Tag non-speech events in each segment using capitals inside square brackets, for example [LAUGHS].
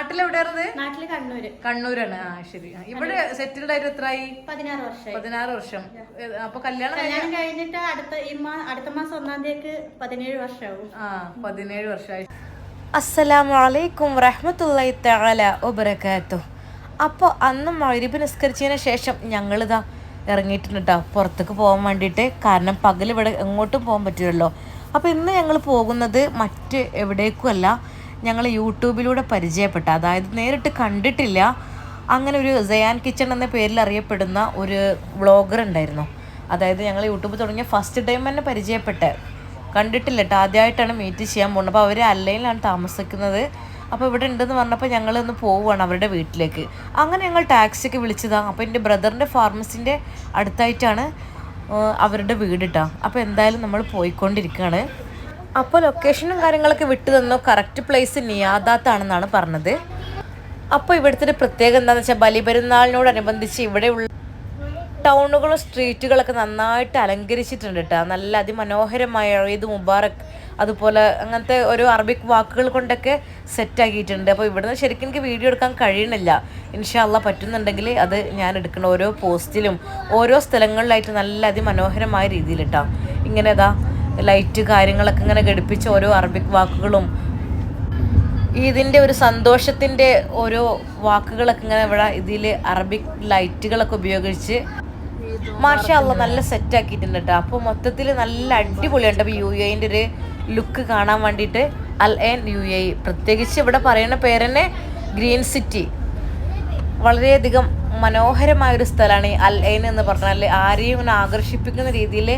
നാട്ടിലെവിടെയായിരുന്നത് നാട്ടിൽ കണ്ണൂര്. കണ്ണൂരാണ്. ആ ശരി. ഇവിടെ സെറ്റിൽഡ് ആയിട്ട് എത്രയായി പതിനാറ് വർഷം പതിനാറ് വർഷം. അപ്പൊ കല്യാണം കല്യാണം കഴിഞ്ഞിട്ട് അടുത്ത അടുത്ത മാസം ഒന്നാം തീയതിക്ക് പതിനേഴ് വർഷമാവും ആ പതിനേഴ് വർഷമായി അസ്സലാമു അലൈക്കും താല തആല അപ്പോൾ അന്ന് മഗ്രിബ് നിസ്കരിച്ചതിന് ശേഷം ഞങ്ങളിതാ ഇറങ്ങിയിട്ടുണ്ട് കേട്ടോ പുറത്തേക്ക് പോകാൻ വേണ്ടിയിട്ട്. കാരണം പകൽ ഇവിടെ എങ്ങോട്ടും പോകാൻ പറ്റില്ലല്ലോ. അപ്പോൾ ഇന്ന് ഞങ്ങൾ പോകുന്നത് മറ്റ് എവിടേക്കുമല്ല ഞങ്ങൾ യൂട്യൂബിലൂടെ പരിചയപ്പെട്ട അതായത് നേരിട്ട് കണ്ടിട്ടില്ല. അങ്ങനെ ഒരു സയാൻ കിച്ചൺ എന്ന പേരിൽ അറിയപ്പെടുന്ന ഒരു വ്ളോഗർ ഉണ്ടായിരുന്നു. അതായത് ഞങ്ങൾ യൂട്യൂബ് തുടങ്ങിയ ഫസ്റ്റ് ടൈം തന്നെ പരിചയപ്പെട്ട. കണ്ടിട്ടില്ല കേട്ടോ ആദ്യമായിട്ടാണ് മീറ്റ് ചെയ്യാൻ പോകുന്നത്. അപ്പോൾ അവർ അല്ലയിലാണ് താമസിക്കുന്നത്. അപ്പോൾ ഇവിടെ ഉണ്ടെന്ന് പറഞ്ഞപ്പോൾ ഞങ്ങൾ ഒന്ന് പോവുകയാണ് അവരുടെ വീട്ടിലേക്ക്. അങ്ങനെ ഞങ്ങൾ ടാക്സിക്ക് വിളിച്ചതാണ് അപ്പോൾ എന്റെ ബ്രദറിന്റെ ഫാർമസിന്റെ അടുത്തായിട്ടാണ് അവരുടെ വീട് കേട്ടോ അപ്പോൾ എന്തായാലും നമ്മൾ പോയിക്കൊണ്ടിരിക്കുകയാണ്. അപ്പോൾ ലൊക്കേഷനും കാര്യങ്ങളൊക്കെ വിട്ടു തന്നോ? കറക്റ്റ് പ്ലേസ് നിയാദാത്താണെന്നാണ് പറഞ്ഞത്. അപ്പോൾ ഇവിടുത്തെ ഒരു പ്രത്യേകത എന്താണെന്ന് വെച്ചാൽ ബലിപെരുന്നാളിനോടനുബന്ധിച്ച് ഇവിടെ ഉള്ള ടൗണുകളും സ്ട്രീറ്റുകളൊക്കെ നന്നായിട്ട് അലങ്കരിച്ചിട്ടുണ്ട് കേട്ടോ നല്ല അതിമനോഹരമായ ഈദ് മുബാറക് അതുപോലെ അങ്ങനത്തെ ഒരു അറബിക് വാക്കുകൾ കൊണ്ടൊക്കെ സെറ്റാക്കിയിട്ടുണ്ട് അപ്പോൾ ഇവിടുന്ന് ശരിക്കും എനിക്ക് വീഡിയോ എടുക്കാൻ കഴിയണില്ല. ഇൻഷാല്ല പറ്റുന്നുണ്ടെങ്കിൽ അത് ഞാൻ എടുക്കുന്ന ഓരോ പോസ്റ്റിലും ഓരോ സ്ഥലങ്ങളിലായിട്ട് നല്ല അതിമനോഹരമായ രീതിയിൽ കേട്ടോ ഇങ്ങനെ ഇതാ ലൈറ്റ് കാര്യങ്ങളൊക്കെ ഇങ്ങനെ ഘടിപ്പിച്ച് ഓരോ അറബിക് വാക്കുകളും ഇതിന്റെ ഒരു സന്തോഷത്തിന്റെ ഓരോ വാക്കുകളൊക്കെ ഇങ്ങനെ ഇവിടെ ഇതിൽ അറബിക് ലൈറ്റുകളൊക്കെ ഉപയോഗിച്ച് മാഷ നല്ല സെറ്റ് ആക്കിയിട്ടുണ്ട് കേട്ടോ അപ്പോൾ മൊത്തത്തിൽ നല്ല അടിപൊളിയുണ്ട്. അപ്പോൾ യു എന്റെ ഒരു ലുക്ക് കാണാൻ വേണ്ടിയിട്ട്. അൽ എൻ യു എ പ്രത്യേകിച്ച് ഇവിടെ പറയുന്ന പേരെന്നെ ഗ്രീൻ സിറ്റി വളരെയധികം മനോഹരമായ ഒരു സ്ഥലമാണ് ഈ അൽ ഐൻ എന്ന് പറഞ്ഞാൽ ആരെയും ആകർഷിപ്പിക്കുന്ന രീതിയിൽ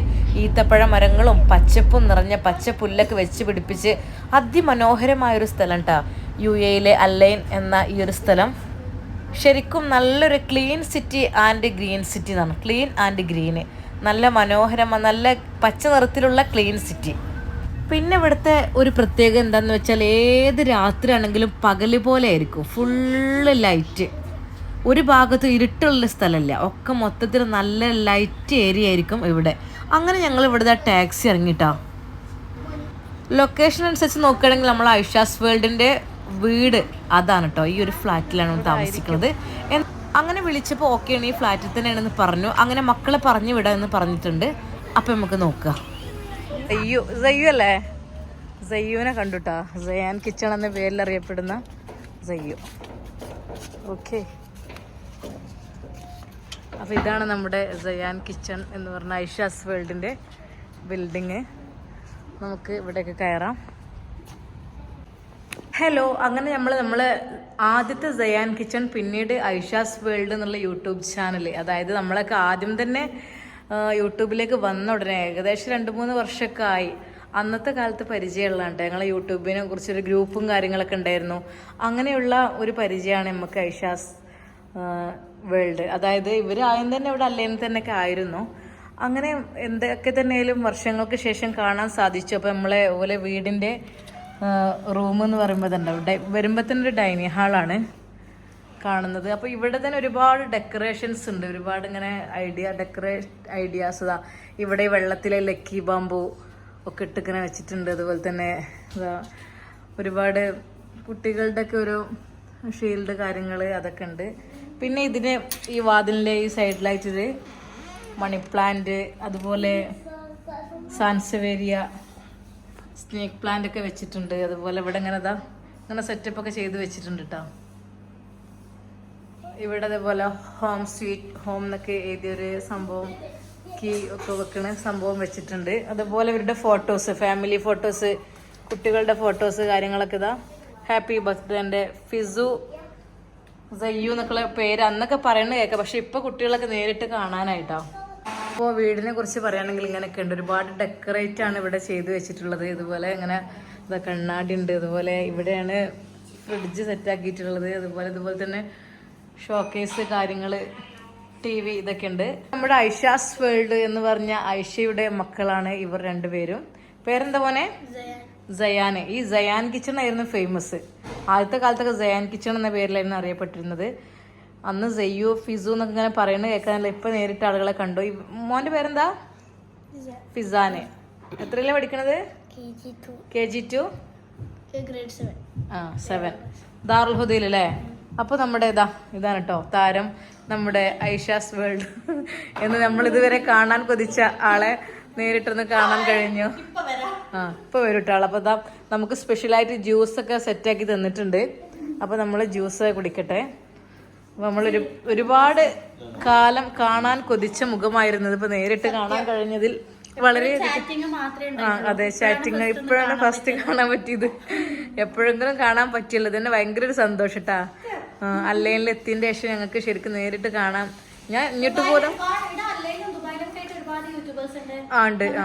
ഈത്തപ്പഴ മരങ്ങളും പച്ചപ്പും നിറഞ്ഞ പച്ചപ്പുല്ലൊക്കെ വെച്ച് പിടിപ്പിച്ച് അതിമനോഹരമായ ഒരു സ്ഥലം കേട്ടോ യു എയിലെ അല്ലൈൻ എന്ന ഈ ഒരു സ്ഥലം. ശരിക്കും നല്ലൊരു clean city and green city എന്നാണ്. ക്ലീൻ ആൻഡ് ഗ്രീന് നല്ല മനോഹരമാണ് നല്ല പച്ച നിറത്തിലുള്ള ക്ലീൻ സിറ്റി. പിന്നെ ഇവിടുത്തെ ഒരു പ്രത്യേകത എന്താണെന്ന് വെച്ചാൽ ഏത് രാത്രി ആണെങ്കിലും പകൽ പോലെ ആയിരിക്കും. Full light. ഒരു ഭാഗത്ത് ഇരുട്ടുള്ള സ്ഥലമല്ല. ഒക്കെ മൊത്തത്തിൽ നല്ല ലൈറ്റ് ഏരിയ ആയിരിക്കും ഇവിടെ. അങ്ങനെ ഞങ്ങൾ ഇവിടുത്തെ ടാക്സി ഇറങ്ങിട്ടാ. ലൊക്കേഷൻ അനുസരിച്ച് നോക്കുകയാണെങ്കിൽ നമ്മൾ ഐഷാസ് വേൾഡിന്റെ വീട് അതാണ് കേട്ടോ ഈ ഒരു ഫ്ലാറ്റിലാണ് താമസിക്കുന്നത്. അങ്ങനെ വിളിച്ചപ്പോൾ ഓക്കെയാണ് ഈ ഫ്ലാറ്റിൽ തന്നെയാണെന്ന് പറഞ്ഞു. അങ്ങനെ മക്കളെ പറഞ്ഞു വിടാമെന്ന് പറഞ്ഞിട്ടുണ്ട്. അപ്പം നമുക്ക് നോക്കാം. സയ്യു സയ്യു അല്ലേ? സയ്യുവിനെ കണ്ടുട്ടാ. സയാൻ കിച്ചൺ എന്ന പേരിൽ അറിയപ്പെടുന്ന സയ്യു. ഓക്കെ അപ്പോൾ ഇതാണ് നമ്മുടെ സയാൻ കിച്ചൺ എന്ന് പറഞ്ഞ ഐഷാസ് വേൾഡിന്റെ ബിൽഡിങ് നമുക്ക് ഇവിടേക്ക് കയറാം. ഹലോ അങ്ങനെ നമ്മൾ നമ്മൾ ആദ്യത്തെ സയാൻ കിച്ചൺ പിന്നീട് ഐഷാസ് വേൾഡ് എന്നുള്ള യൂട്യൂബ് ചാനൽ അതായത് നമ്മളൊക്കെ ആദ്യം തന്നെ യൂട്യൂബിലേക്ക് വന്ന ഉടനെ ഏകദേശം രണ്ട് മൂന്ന് വർഷമൊക്കെ ആയി. അന്നത്തെ കാലത്ത് പരിചയമുള്ളതാണ് ഞങ്ങൾ യൂട്യൂബിനെ കുറിച്ചൊരു ഗ്രൂപ്പും കാര്യങ്ങളൊക്കെ ഉണ്ടായിരുന്നു. അങ്ങനെയുള്ള ഒരു പരിചയമാണ് നമുക്ക് ഐഷാസ് വേൾഡ് അതായത് ഇവർ ആദ്യം തന്നെ ഇവിടെ അല്ലെങ്കിൽ തന്നെയൊക്കെ ആയിരുന്നു. അങ്ങനെ എന്തൊക്കെ തന്നെയാലും വർഷങ്ങൾക്ക് ശേഷം കാണാൻ സാധിച്ചു. അപ്പോൾ നമ്മളെ ഓലെ വീടിന്റെ റൂം എന്ന് പറയുമ്പോൾ തന്നെ ഇവിടെ വരുമ്പോൾ തന്നെ ഒരു ഡൈനിങ് ഹാളാണ് കാണുന്നത്. അപ്പോൾ ഇവിടെ തന്നെ ഒരുപാട് ഡെക്കറേഷൻസ് ഉണ്ട്. ഒരുപാട് ഇങ്ങനെ ഐഡിയ ഡെക്കറേ ഐഡിയാസ് ഇതാ. ഇവിടെ വെള്ളത്തിലെ ലക്കി ബാമ്പു ഒക്കെ ഇട്ടിങ്ങനെ വെച്ചിട്ടുണ്ട്. അതുപോലെ തന്നെ ഒരുപാട് കുട്ടികളുടെയൊക്കെ ഒരു ഷീൽഡ് കാര്യങ്ങൾ അതൊക്കെ ഉണ്ട്. പിന്നെ ഇതിന് ഈ വാതിലിന്റെ ഈ സൈഡിലായിട്ടൊരു മണി പ്ലാന്റ് അതുപോലെ സാൻസവേരിയ സ്നേക്ക് പ്ലാന്റ് ഒക്കെ വെച്ചിട്ടുണ്ട്. അതുപോലെ ഇവിടെ ഇങ്ങനെ ഇതാ ഇങ്ങനെ സെറ്റപ്പ് ഒക്കെ ചെയ്ത് വെച്ചിട്ടുണ്ട് കേട്ടോ ഇവിടെ അതേപോലെ ഹോം സ്വീറ്റ് ഹോം എന്നൊക്കെ എഴുതിയൊരു സംഭവം കീ ഒക്കെ വെക്കണ സംഭവം വെച്ചിട്ടുണ്ട്. അതുപോലെ ഇവരുടെ ഫോട്ടോസ് ഫാമിലി ഫോട്ടോസ് കുട്ടികളുടെ ഫോട്ടോസ് കാര്യങ്ങളൊക്കെ ഇതാ. ഹാപ്പി ബർത്ത്ഡേന്റെ ഫിസു സയ്യു പേര് അന്നൊക്കെ പറയണ കേൾക്കാം പക്ഷെ ഇപ്പൊ കുട്ടികളൊക്കെ നേരിട്ട് കാണാനായിട്ടോ. അപ്പോൾ വീടിനെ കുറിച്ച് പറയുകയാണെങ്കിൽ ഇങ്ങനെയൊക്കെ ഉണ്ട്. ഒരുപാട് ഡെക്കറേറ്റ് ആണ് ഇവിടെ ചെയ്തു വെച്ചിട്ടുള്ളത്. ഇതുപോലെ ഇങ്ങനെ ഇതാ കണ്ണാടി ഉണ്ട്. ഇതുപോലെ ഇവിടെയാണ് ഫ്രിഡ്ജ് സെറ്റ് ആക്കിയിട്ടുള്ളത്. അതുപോലെ ഇതുപോലെ തന്നെ ഷോക്കേസ് കാര്യങ്ങൾ ടി വി ഇതൊക്കെ ഉണ്ട്. നമ്മുടെ ഐഷാസ് വേൾഡ് എന്ന് പറഞ്ഞ ഐഷയുടെ മക്കളാണ് ഇവർ രണ്ടുപേരും. പേരെന്താ മോനെ? സയാൻ ഈ സയാൻ കിച്ചൺ ആയിരുന്നു ഫേമസ് ആദ്യത്തെ കാലത്തൊക്കെ സയാൻ കിച്ചൺ എന്ന പേരിലായിരുന്നു അറിയപ്പെട്ടിരുന്നത്. അന്ന് സെയ്യോ ഫിസു എന്നൊക്കെ ഇങ്ങനെ പറയുന്നത് കേൾക്കാനല്ല? ഇപ്പൊ നേരിട്ട് ആളുകളെ കണ്ടു. മോന്റെ മോന്റെ പേരെന്താ? ഫിസാന് എത്രയിലാണ് പഠിക്കണത്? കെ ജി ടു ആ സെവൻ ദാറുൽ ഹുദയിൽ അല്ലേ? അപ്പോൾ നമ്മുടെ ഇതാ ഇതാണ് കേട്ടോ താരം നമ്മുടെ ഐഷാസ് വേൾഡ് എന്ന് നമ്മൾ ഇതുവരെ കാണാൻ കൊതിച്ച ആളെ നേരിട്ടൊന്ന് കാണാൻ കഴിഞ്ഞു. ആ ഇപ്പൊ വരും കേട്ടോ ആൾ. അപ്പൊ ഇതാ നമുക്ക് സ്പെഷ്യലായിട്ട് ജ്യൂസ് ഒക്കെ സെറ്റ് ആക്കി തന്നിട്ടുണ്ട്. അപ്പൊ നമ്മൾ ജ്യൂസ് കുടിക്കട്ടെ. അപ്പൊ നമ്മളൊരു ഒരുപാട് കാലം കാണാൻ കൊതിച്ച മുഖമായിരുന്നത് ഇപ്പൊ നേരിട്ട് കാണാൻ കഴിഞ്ഞതിൽ വളരെ ആ അതെ ചാറ്റിങ് ഇപ്പോഴാണ് ഫസ്റ്റ് കാണാൻ പറ്റിയത്. എപ്പോഴെങ്കിലും കാണാൻ പറ്റിയല്ലോ ഇതന്നെ ഭയങ്കര ഒരു സന്തോഷട്ടാ അല്ലയിൽ എത്തിയതിന്റെ ശേഷം ഞങ്ങൾക്ക് ശരിക്കും നേരിട്ട് കാണാം. ഞാൻ ഇങ്ങോട്ട് പോലും ഇവിടെ അല്ലെങ്കിലും ദുബായിലൊക്കെ ആയിട്ട് ഒരുപാട് യൂട്യൂബേഴ്സ് ഉണ്ട് ആ ഉണ്ട് ആ.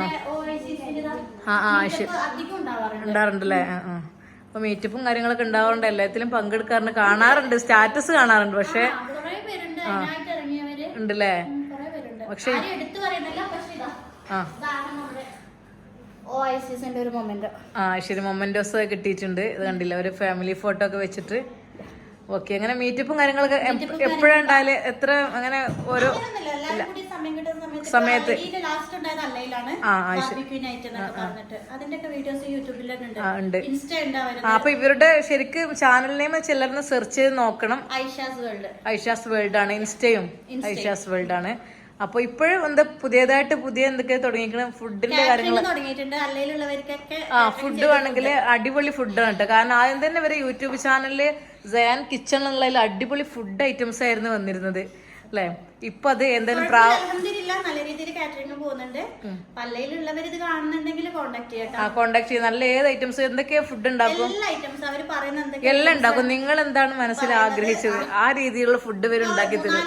ആ ശരി. ഉണ്ടാറുണ്ടല്ലേ? അപ്പൊ മീറ്റപ്പും കാര്യങ്ങളൊക്കെ ഉണ്ടാവാറുണ്ട്. എല്ലാത്തിലും പങ്കെടുക്കാറുണ്ട്. കാണാറുണ്ട്. സ്റ്റാറ്റസ് കാണാറുണ്ട്. പക്ഷെ ആ, കുറേ പേരുണ്ട്. അതിനായിട്ട് ഇറങ്ങിയവര്. ഉണ്ടല്ലേ? കുറേ പേരുണ്ട്. പക്ഷേ- ആരും എടുത്തു പറയുന്നില്ല പക്ഷെ ഇതാ ആ. ആ ശരി. മൊമെന്റോസ് കിട്ടിയിട്ടുണ്ട്. ഇത് കണ്ടില്ല? ഒരു ഫാമിലി ഫോട്ടോ ഒക്കെ വെച്ചിട്ട്. ഓക്കെ അങ്ങനെ മീറ്റപ്പും കാര്യങ്ങളൊക്കെ എപ്പോഴാണ്ടാൽ എത്ര അങ്ങനെ ഓരോ കിട്ടുന്ന സമയത്ത്. അപ്പൊ ഇവരുടെ ശരിക്ക് ചാനൽ നെയിം ചിലർന്ന് സെർച്ച് ചെയ്ത് നോക്കണം. ഐഷാസ് വേൾഡ് ഐഷാസ് വേൾഡ് ആണ് ഇൻസ്റ്റയും ഐഷാസ് വേൾഡ് ആണ്. അപ്പൊ ഇപ്പോഴും എന്താ പുതിയതായിട്ട് പുതിയ എന്തൊക്കെ തുടങ്ങിയിരിക്കണം? ഫുഡിന്റെ കാര്യങ്ങൾ ആ ഫുഡ് വേണമെങ്കിൽ അടിപൊളി ഫുഡാണ് കേട്ടോ. കാരണം ആദ്യം തന്നെ ഇവരെ യൂട്യൂബ് ചാനലിൽ സയാൻ കിച്ചൺ എന്നുള്ളതിൽ അടിപൊളി ഫുഡ് ഐറ്റംസ് ആയിരുന്നു വന്നിരുന്നത്. അല്ലേ? ഇപ്പൊ അത് എന്തായാലും നല്ല രീതിയിൽ കാറ്ററിംഗ് പോകുന്നുണ്ട്. പല്ലയിലുള്ളവർ ഇത് കാണുന്നുണ്ടെങ്കിൽ കോണ്ടാക്ട് ചെയ്യട്ടോ ആ കോണ്ടാക്ട് ചെയ്യാം. നല്ല ഏത് ഐറ്റംസ് എന്തൊക്കെയാ ഫുഡ് ഉണ്ടാക്കും? എല്ലാ ഐറ്റംസ് അവർ പറയുന്ന എന്തൊക്കെ എല്ലാം ഉണ്ടാക്കും. നിങ്ങൾ എന്താണ് മനസ്സിൽ ആഗ്രഹിച്ചത്? ആ രീതിയിലുള്ള ഫുഡ് ഇവർ ഉണ്ടാക്കി തരും.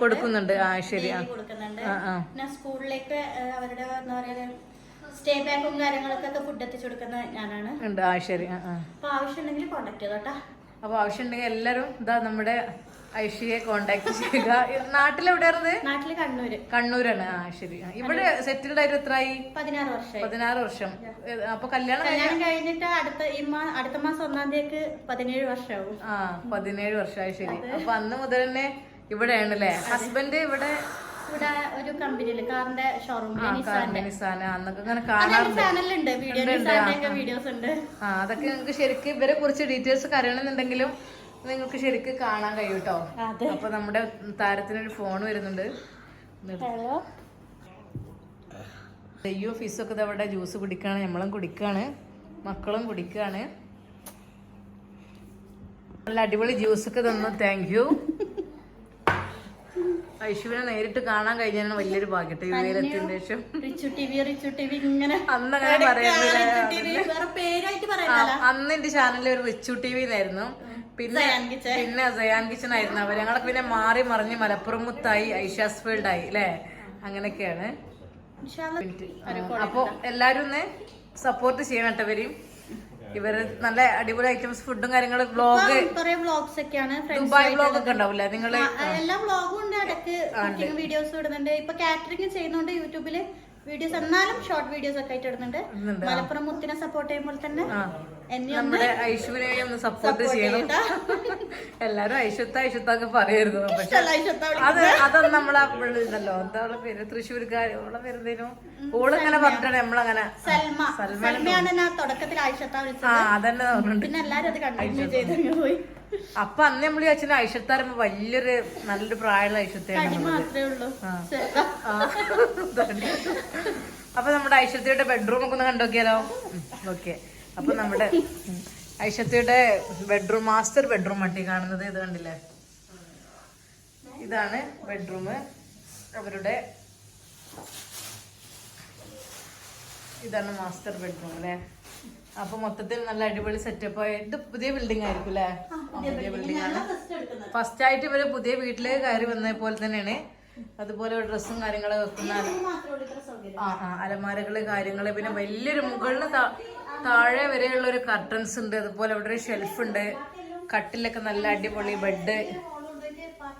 കൊടുക്കുന്നുണ്ട്. ആ ശരി. ആ. സ്കൂളിലേക്ക് അവരുടെ എന്താ പറയാ സ്റ്റേ ബാക്കും കാര്യങ്ങളൊക്കെ ഫുഡ് എത്തിച്ചു കൊടുക്കുന്ന ഞാനാണ്. ഉണ്ട്. ആ ശരി. ആ ആവശ്യം ഉണ്ടെങ്കിൽ കോണ്ടാക്ട് ചെയ്തോട്ടാ അപ്പൊ ആവശ്യമുണ്ടെങ്കിൽ എല്ലാരും ഇതാ നമ്മുടെ ഐഷിയെ കോണ്ടാക്ട് ചെയ്യുക. നാട്ടിലെവിടെയായിരുന്നു നാട്ടിൽ കണ്ണൂര്. കണ്ണൂരാണ്. ആ ശരി. ഇവിടെ സെറ്റിൽഡ് ആയിട്ട് എത്രയായി പതിനാറ് വർഷം പതിനാറ് വർഷം. അപ്പൊ കല്യാണം കല്യാണം കഴിഞ്ഞിട്ട് അടുത്ത അടുത്ത മാസം ഒന്നാം തീയതിക്ക് പതിനേഴ് വർഷമാവും ആ പതിനേഴ് ആയി ശരി. അപ്പൊ അന്ന് മുതൽ തന്നെ ഇവിടെയാണ് അല്ലേ ഹസ്ബൻഡ് ഇവിടെ ഇവിടെ ഒരു കമ്പനിയിൽ കാറിന്റെ ഷോറൂമിൽ ആ, നിസാന അന്നൊക്കെ ഇങ്ങനെ കാണാറുണ്ട്. ചാനലുണ്ട് വീഡിയോ നിസാന്റെ വീഡിയോസ് ഉണ്ട്. അതൊക്കെ നിങ്ങൾക്ക് ശരിക്കും ഇവരെ കുറിച്ച് ഡീറ്റെയിൽസ് അറിയണമെന്നുണ്ടെങ്കിലും നിങ്ങൾക്ക് ശരിക്ക് കാണാൻ കഴിയൂട്ടോ? കേട്ടോ അപ്പൊ നമ്മുടെ താരത്തിനൊരു ഫോൺ വരുന്നുണ്ട്. ഹലോ? അയ്യോ ഫീസൊക്കെ ഇതവിടെ അവിടെ ജ്യൂസ് കുടിക്കാണ്. നമ്മളും കുടിക്കാണ്. മക്കളും കുടിക്കാണ്. നല്ല അടിപൊളി ജ്യൂസ് ഒക്കെ തന്നു. താങ്ക് യു ഐശുവിനെ നേരിട്ട് കാണാൻ കഴിഞ്ഞാൽ വലിയൊരു ഭാഗ്യട്ടെ എത്തിയതിനു ശേഷം. Richu T V Richu T V ഇങ്ങനെ അന്ന് അങ്ങനെ പറയുന്നില്ല. അന്ന് എന്റെ ചാനലിൽ ഒരു റിച്ചു ടി വി എന്നായിരുന്നു. പിന്നെ. പിന്നെ സയാൻ കിച്ചൺ ആയിരുന്നു. അവർ ഞങ്ങളൊക്കെ പിന്നെ മാറി മറിഞ്ഞ് മലപ്പുറം മുത്തായി ഐഷാസ് ഫീൽഡ് ആയി അല്ലേ അങ്ങനെയൊക്കെയാണ്. അപ്പൊ എല്ലാരും ഒന്ന് സപ്പോർട്ട് ചെയ്യണം കേട്ടോ ഇവർ നല്ല അടിപൊളി ഐറ്റംസ് ഫുഡും കാര്യങ്ങളും ബ്ലോഗ് വ്ളോഗ്സ് ഒക്കെയാണ് ദുബായ് ബ്ലോഗ് ഒക്കെ ഉണ്ടാവില്ലേ നിങ്ങൾ എല്ലാ ബ്ലോഗും ഉണ്ട്. ഇടയ്ക്ക് വീഡിയോസ് ഇടുന്നുണ്ട്. ഇപ്പൊ കാറ്ററിംഗ് ചെയ്യുന്നുണ്ട് യൂട്യൂബിൽ. വീഡിയോസ് എന്നാലും ഷോർട്ട് വീഡിയോസ് ഒക്കെ ആയിട്ട് ഇടുന്നുണ്ട്. മലപ്പുറം മുത്തിനെ സപ്പോർട്ട് ചെയ്യുമ്പോൾ തന്നെ നമ്മുടെ ഐശ്വര്യയെ ഒന്ന് സപ്പോർട്ട് ചെയ്യണം. [LAUGHS] എല്ലാരും ഐശ്വത്ത ഐശ്വത്തൊക്കെ പറയരുത്. അത് അതൊന്നും നമ്മളെ ഇതല്ലോ എന്താ പേര്? തൃശ്ശൂർക്കാർ ഓളെ പേരെന്തേനും ഓളിങ്ങനെ പറഞ്ഞിട്ടാണ് നമ്മളങ്ങനെ സൽമ. തുടക്കത്തിൽ ആ അതന്നെ പിന്നെ എല്ലാരും അത് കണ്ടിന്യൂ ചെയ്ത് പോയി. അപ്പൊ അന്ന് നമ്മൾ ചോദിച്ചാൽ ഐശ്വത്താരുമ്പോ വലിയൊരു നല്ലൊരു പ്രായമുള്ള ചെറുതാ. അപ്പൊ നമ്മുടെ ഐശ്വര്യയുടെ ബെഡ്റൂം ഒക്കെ ഒന്ന് കണ്ടോക്കിയാലോ ഓക്കെ. അപ്പൊ നമ്മുടെ ഐശ്വര്യയുടെ ബെഡ്റൂം മാസ്റ്റർ ബെഡ്റൂം വണ്ടി കാണുന്നത്. ഇത് കണ്ടില്ലേ? ഇതാണ് ബെഡ്റൂം അവരുടെ ഇതാണ് മാസ്റ്റർ ബെഡ്റൂം അല്ലേ അപ്പൊ മൊത്തത്തിൽ നല്ല അടിപൊളി സെറ്റപ്പ് ഇത് പുതിയ ബിൽഡിംഗ് ആയിരിക്കും അല്ലേ പുതിയ ബിൽഡിംഗ് ആണ്. ഫസ്റ്റ് ആയിട്ട് ഇവർ പുതിയ വീട്ടിലേക്ക് കയറി വന്ന പോലെ തന്നെയാണ്. അതുപോലെ ഡ്രസ്സും കാര്യങ്ങളും വെക്കുന്ന ആ ആ അലമാരകൾ കാര്യങ്ങൾ പിന്നെ വലിയൊരു മുകളിന് താഴെ വരെയുള്ള ഒരു കർട്ടൻസ് ഉണ്ട്. അതുപോലെ അവിടെ ഒരു ഷെൽഫ് ഉണ്ട്. കട്ടിലൊക്കെ നല്ല അടിപൊളി ബെഡ്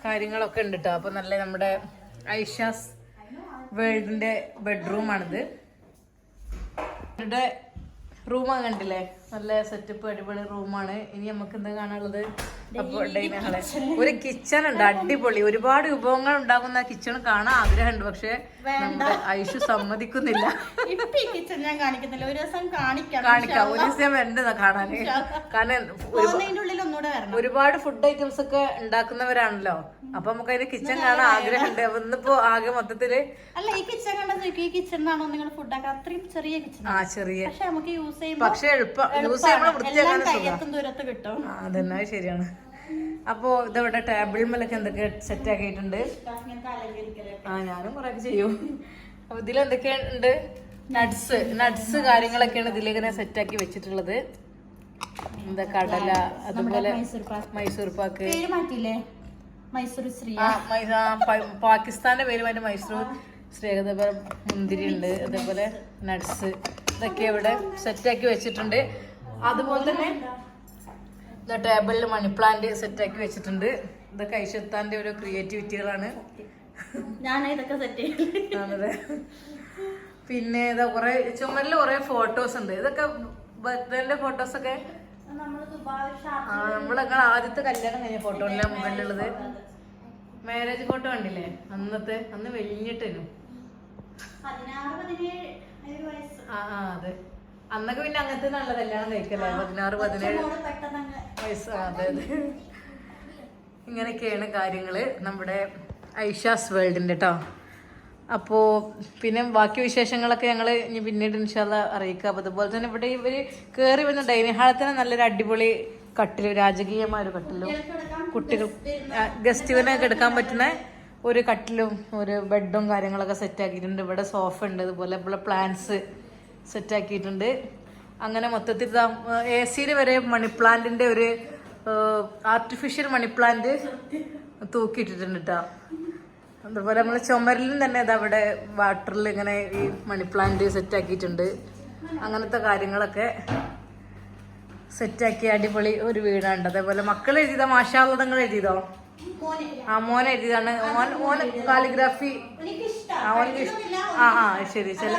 കാര്യങ്ങളൊക്കെ ഉണ്ട് കേട്ടോ അപ്പൊ നല്ല നമ്മുടെ ഐഷാസ് വേൾഡിന്റെ ബെഡ്റൂം ആണിത് റൂമാ കണ്ടില്ലേ? നല്ല സെറ്റപ്പ് അടിപൊളി റൂമാണ് ഇനി നമുക്ക് എന്താ കാണാനുള്ളത് അപ്പോൾ ഒരു കിച്ചൺ ഉണ്ട് അടിപൊളി. ഒരുപാട് വിഭവങ്ങൾ ഉണ്ടാകുന്ന കിച്ചൺ കാണാൻ ആഗ്രഹമുണ്ട് പക്ഷെ നമ്മുടെ ഐഷു സമ്മതിക്കുന്നില്ല. കിച്ചൺ ഞാൻ കാണിക്കുന്നില്ല. ഒരു ദിവസം കാണിക്കാം. കാണിക്കാം. ഒരു ദിവസം വേണ്ടതാ കാണാന്. കാരണം ഒന്നുകൂടെ വരണം. ഒരുപാട് ഫുഡ് ഐറ്റംസ് ഒക്കെ ഉണ്ടാക്കുന്നവരാണല്ലോ. അപ്പൊ നമുക്ക് അതിന്റെ കിച്ചൺ കാണാൻ ആഗ്രഹമുണ്ട്. അപ്പൊ ഇന്നിപ്പോ ആകെ മൊത്തത്തിൽ അല്ല ഈ കിച്ചൺ കണ്ട നോക്കി ഈ കിച്ചണിനാണോ നിങ്ങൾ ഫുഡ് ഫുഡാക്കുക അത്രയും ചെറിയ കിച്ചൺ ആ ചെറിയ. പക്ഷെ നമുക്ക് യൂസ് ചെയ്യുമ്പോൾ പക്ഷെ എളുപ്പം യൂസ് ചെയ്യുമ്പോൾ വൃത്തിയാക്കാൻ കയ്യെത്തും ദൂരത്ത് കിട്ടും. അതന്നെ ശരിയാണ്. അപ്പോ ഇതവിടെ ടേബിൾ മേലൊക്കെ എന്തൊക്കെ സെറ്റ് ആക്കിയിട്ടുണ്ട്? ആ ഞാനും കുറെ ചെയ്യും. അപ്പൊ ഇതിലെന്തൊക്കെയുണ്ട്? നട്സ് നട്സ് കാര്യങ്ങളൊക്കെയാണ് ഇതിലേക്ക് സെറ്റ് ആക്കി വെച്ചിട്ടുള്ളത്. എന്താ കടല അതുപോലെ മൈസൂർ പാക്ക്. മാറ്റിയില്ലേ? മൈസൂർ ശ്രീ. പാകിസ്ഥാന്റെ പേര് മാറ്റി മൈസൂർ ശ്രീ അതേപോലെ മുന്തിരി ഉണ്ട് അതേപോലെ നട്സ് ഇതൊക്കെ ഇവിടെ സെറ്റ് ആക്കി വെച്ചിട്ടുണ്ട്. അതുപോലെ തന്നെ ടേബിളിൽ മണി പ്ലാന്റ് സെറ്റ് ആക്കി വെച്ചിട്ടുണ്ട്. ഇതൊക്കെ ഐശ്വത്താന്റെ ഓരോ ക്രിയേറ്റിവിറ്റികളാണ്. പിന്നെ ഇതാ കുറെ ചുമരിൽ കുറെ ഫോട്ടോസ് ഉണ്ട്. ഇതൊക്കെ ബർത്ത്ഡേന്റെ ഫോട്ടോസ് നമ്മൾ ആ നമ്മളൊക്കെ ആദ്യത്തെ കല്യാണം കഴിഞ്ഞ ഫോട്ടോ അല്ലേ കണ്ടുള്ളത് മാരേജ് ഫോട്ടോ കണ്ടില്ലേ? അന്നത്തെ അന്ന് വെളിഞ്ഞിട്ടേനു ആ ആ അതെ. അന്നൊക്കെ പിന്നെ അങ്ങനത്തെ നല്ല കല്യാണം കഴിക്കല്ലേ? പതിനാറ് പതിനേഴ് വയസ്സ് അതെ അതെ. ഇങ്ങനെയൊക്കെയാണ് കാര്യങ്ങൾ നമ്മുടെ ഐഷാസ് വേൾഡിന്റെ കേട്ടോ അപ്പോൾ പിന്നെ ബാക്കി വിശേഷങ്ങളൊക്കെ ഞങ്ങൾ ഇനി പിന്നീട് ഇൻഷാല്ല അറിയിക്കാം. അപ്പോൾ അതുപോലെ തന്നെ ഇവിടെ ഇവർ കയറി വന്ന ഡൈനിങ് ഹാളിൽ തന്നെ നല്ലൊരു അടിപൊളി കട്ടിൽ രാജകീയമായ ഒരു കട്ടിലും കുട്ടികൾ ഗസ്റ്റുവിനൊക്കെ എടുക്കാൻ പറ്റുന്ന ഒരു കട്ടിലും ഒരു ബെഡും കാര്യങ്ങളൊക്കെ സെറ്റ് ആക്കിയിട്ടുണ്ട്. ഇവിടെ സോഫ ഉണ്ട് അതുപോലെ ഇവിടെ പ്ലാന്റ്സ് സെറ്റ് ആക്കിയിട്ടുണ്ട്. അങ്ങനെ മൊത്തത്തിൽ എ സിയിൽ വരെ മണി പ്ലാന്റിന്റെ ഒരു ആർട്ടിഫിഷ്യൽ മണി പ്ലാന്റ് തൂക്കിയിട്ടിട്ടുണ്ട് കേട്ടോ അതുപോലെ നമ്മൾ ചുമരിലും തന്നെ ഇതാ അവിടെ വാട്ടറിൽ ഇങ്ങനെ ഈ മണി പ്ലാന്റ് സെറ്റ് ആക്കിയിട്ടുണ്ട്. അങ്ങനത്തെ കാര്യങ്ങളൊക്കെ സെറ്റാക്കി അടിപൊളി ഒരു വീടാണ്ട് അതേപോലെ മക്കൾ എഴുതിയത മാഷാള്ളതങ്ങൾ എഴുതിയതോ? ആ മോൻ എഴുതിയതാണ്. മോൻ മോൻ കാലിഗ്രാഫി ആ ഓനക്ക് ആ ആ ശരി ചില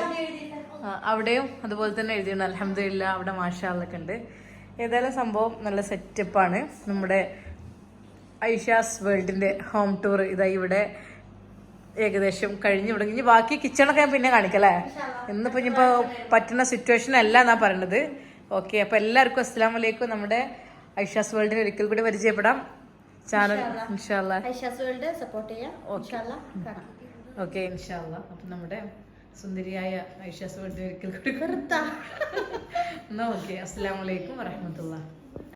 അവിടെയും അതുപോലെ തന്നെ എഴുതിയിട്ടുണ്ട്. അലഹമില്ല അവിടെ മാഷാവതൊക്കെ ഉണ്ട്. ഏതായാലും സംഭവം നല്ല സെറ്റപ്പാണ് നമ്മുടെ ഐഷാസ് വേൾഡിന്റെ ഹോം ടൂർ ഇതായി ഇവിടെ ഏകദേശം കഴിഞ്ഞു തുടങ്ങി. ഇനി ബാക്കി കിച്ചണൊക്കെ ഞാൻ പിന്നെ കാണിക്കല്ലേ ഇന്നിപ്പോ ഇനിയിപ്പോ പറ്റുന്ന സിറ്റുവേഷൻ അല്ല എന്നാ പറയണത്. ഓക്കെ അപ്പൊ എല്ലാവർക്കും അസ്സാം വലൈക്കും നമ്മുടെ ഐഷാസ് വേൾഡിനെ ഒരിക്കൽ കൂടി പരിചയപ്പെടാം. ചാനൽ ഇൻഷാല്ല ഐഷാസ് വേൾഡ് സപ്പോർട്ട് ചെയ്യാം. ഓക്കെ ഇൻഷാല്ല അപ്പൊ നമ്മുടെ സുന്ദരിയായ ഐഷാസ് വേൾഡിനെ ഒരിക്കൽ കൂടി കൊടുത്താ [LAUGHS] എന്നാ ഓക്കെ അസ്സാം വലൈക്കും വറഹമത്തുള്ള